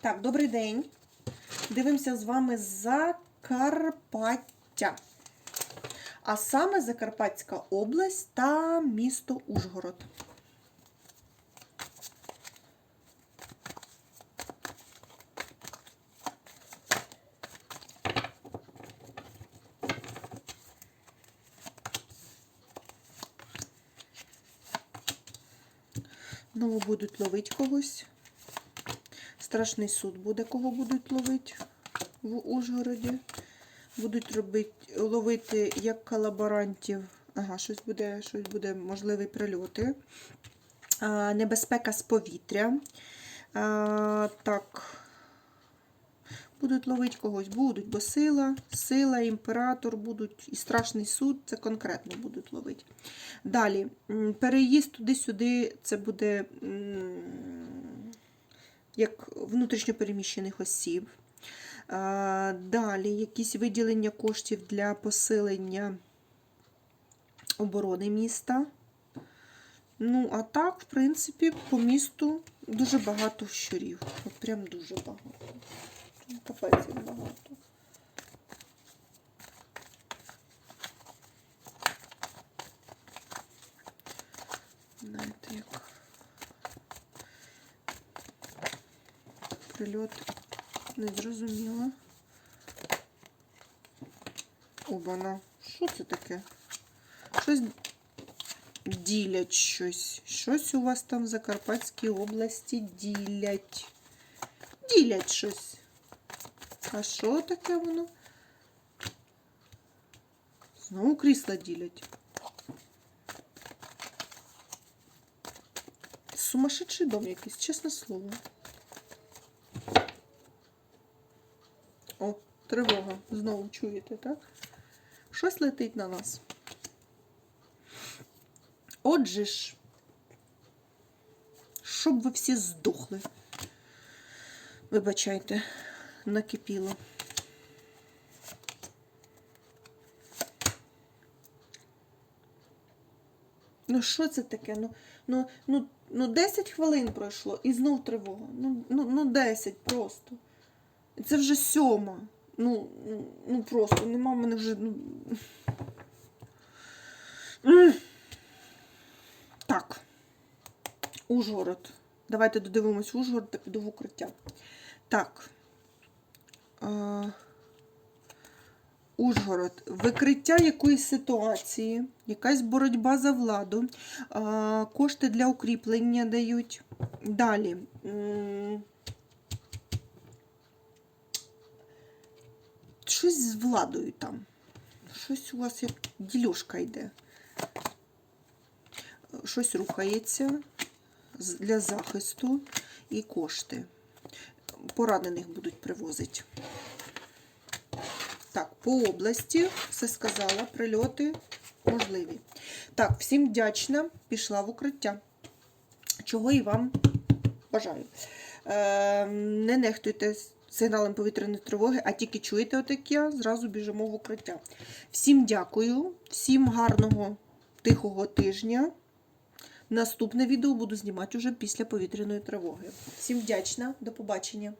Так, добрий день. Дивимося з вами Закарпаття. А саме Закарпатська область та місто Ужгород. Знову будуть ловити когось. Страшний суд буде, кого будуть ловити в Ужгороді. Будуть робити, ловити як колаборантів. Ага, щось буде, щось буде можливі прильоти. А, небезпека з повітря. А, так. Будуть ловити когось, будуть, бо сила, сила, імператор будуть, і страшний суд, це конкретно будуть ловити. Далі, переїзд туди-сюди, це буде як внутрішньопереміщених осіб. Далі якісь виділення коштів для посилення оборони міста. Ну, а так, в принципі, по місту дуже багато щурів. От прям дуже багато. Капець багато. Знаєте, як прильот не зрозуміла. Обана. Що це таке? Щось ділять щось. Щось у вас там в Закарпатській області ділять. Ділять щось. А що таке воно? Знову крісла ділять. Сумасшедший дом якийсь, чесне слово. О, тривога. Знову чуєте, так? Щось летить на нас. Отже ж, щоб ви всі здохли. Вибачайте, накипіло. Ну, що це таке? Ну, ну, ну, ну 10 хвилин пройшло і знов тривога. Ну, ну, ну 10 просто. Це вже сьома. Ну, ну, ну просто нема в мене вже. Ну... Так. Ужгород. Давайте додивимось Ужгород та піду в укриття. Так. А... Ужгород. Викриття якоїсь ситуації, якась боротьба за владу, а, кошти для укріплення дають. Далі. Щось з владою там. Щось у вас як ділюшка йде. Щось рухається для захисту і кошти. Поранених будуть привозити. Так, по області все сказала, прильоти можливі. Так, всім вдячна, пішла в укриття. Чого і вам бажаю. Е, не нехтуйте сигналом повітряної тривоги, а тільки чуєте отаке, зразу біжимо в укриття. Всім дякую, всім гарного тихого тижня. Наступне відео буду знімати уже після повітряної тривоги. Всім вдячна, до побачення.